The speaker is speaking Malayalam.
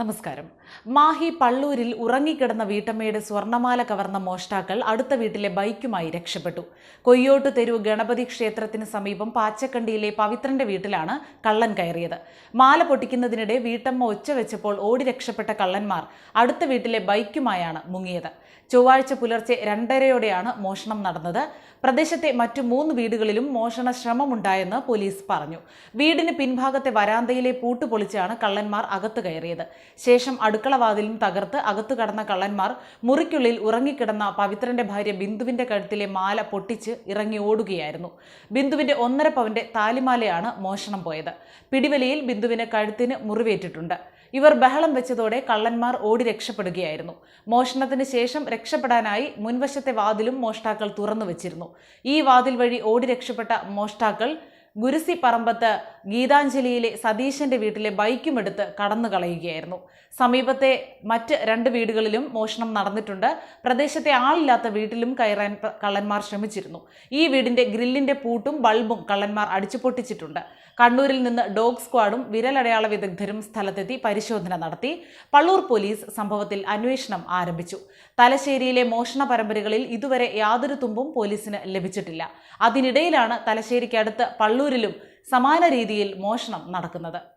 നമസ്കാരം. മാഹി പള്ളൂരിൽ ഉറങ്ങിക്കിടന്ന വീട്ടമ്മയുടെ സ്വർണമാല കവർന്ന മോഷ്ടാക്കൾ അടുത്ത വീട്ടിലെ ബൈക്കുമായി രക്ഷപ്പെട്ടു. കൊയ്യോട്ട് തെരുവ് ഗണപതി ക്ഷേത്രത്തിന് സമീപം പാച്ചക്കണ്ടിയിലെ പവിത്രന്റെ വീട്ടിലാണ് കള്ളൻ കയറിയത്. മാല പൊട്ടിക്കുന്നതിനിടെ വീട്ടമ്മ ഒച്ച വെച്ചപ്പോൾ ഓടി രക്ഷപ്പെട്ട കള്ളന്മാർ അടുത്ത വീട്ടിലെ ബൈക്കുമായാണ് മുങ്ങിയത്. ചൊവ്വാഴ്ച പുലർച്ചെ രണ്ടരയോടെയാണ് മോഷണം നടന്നത്. പ്രദേശത്തെ മറ്റു മൂന്ന് വീടുകളിലും മോഷണ ശ്രമമുണ്ടായെന്ന് പോലീസ് പറഞ്ഞു. വീടിന് പിൻഭാഗത്തെ വരാന്തയിലെ പൂട്ട് പൊളിച്ചാണ് കള്ളന്മാർ അകത്തു കയറിയത്. ശേഷം അടുക്കള വാതിലും തകർത്ത് അകത്തു കടന്ന കള്ളന്മാർ മുറിക്കുള്ളിൽ ഉറങ്ങിക്കിടന്ന പവിത്രന്റെ ഭാര്യ ബിന്ദുവിന്റെ കഴുത്തിലെ മാല പൊട്ടിച്ച് ഇറങ്ങി ഓടുകയായിരുന്നു. ബിന്ദുവിന്റെ ഒന്നര പവന്റെ താലിമാലയാണ് മോഷണം പോയത്. പിടിവലിയിൽ ബിന്ദുവിന് കഴുത്തിന് മുറിവേറ്റിട്ടുണ്ട്. ഇവർ ബഹളം വെച്ചതോടെ കള്ളന്മാർ ഓടി രക്ഷപ്പെടുകയായിരുന്നു. മോഷണത്തിന് ശേഷം രക്ഷപ്പെടാനായി മുൻവശത്തെ വാതിലും മോഷ്ടാക്കൾ തുറന്നു വെച്ചിരുന്നു. ഈ വാതിൽ വഴി ഓടി രക്ഷപ്പെട്ട മോഷ്ടാക്കൾ ഗുരുസി പറമ്പത്ത് ഗീതാഞ്ജലിയിലെ സതീശന്റെ വീട്ടിലെ ബൈക്കും എടുത്ത് കടന്നു കളയുകയായിരുന്നു. സമീപത്തെ മറ്റ് രണ്ട് വീടുകളിലും മോഷണം നടന്നിട്ടുണ്ട്. പ്രദേശത്തെ ആളില്ലാത്ത വീട്ടിലും കയറാൻ കള്ളന്മാർ ശ്രമിച്ചിരുന്നു. ഈ വീടിന്റെ ഗ്രില്ലിന്റെ പൂട്ടും ബൾബും കള്ളന്മാർ അടിച്ചു പൊട്ടിച്ചിട്ടുണ്ട് കണ്ണൂരിൽ നിന്ന് ഡോഗ് സ്ക്വാഡും വിരലടയാള വിദഗ്ധരും സ്ഥലത്തെത്തി പരിശോധന നടത്തി. പള്ളൂർ പോലീസ് സംഭവത്തിൽ അന്വേഷണം ആരംഭിച്ചു. തലശ്ശേരിയിലെ മോഷണ പരമ്പരകളിൽ ഇതുവരെ യാതൊരു തുമ്പും പോലീസിന് ലഭിച്ചിട്ടില്ല. അതിനിടയിലാണ് തലശ്ശേരിക്കടുത്ത് പള്ളൂരിലും സമാന രീതിയിൽ മോഷണം നടക്കുന്നത്.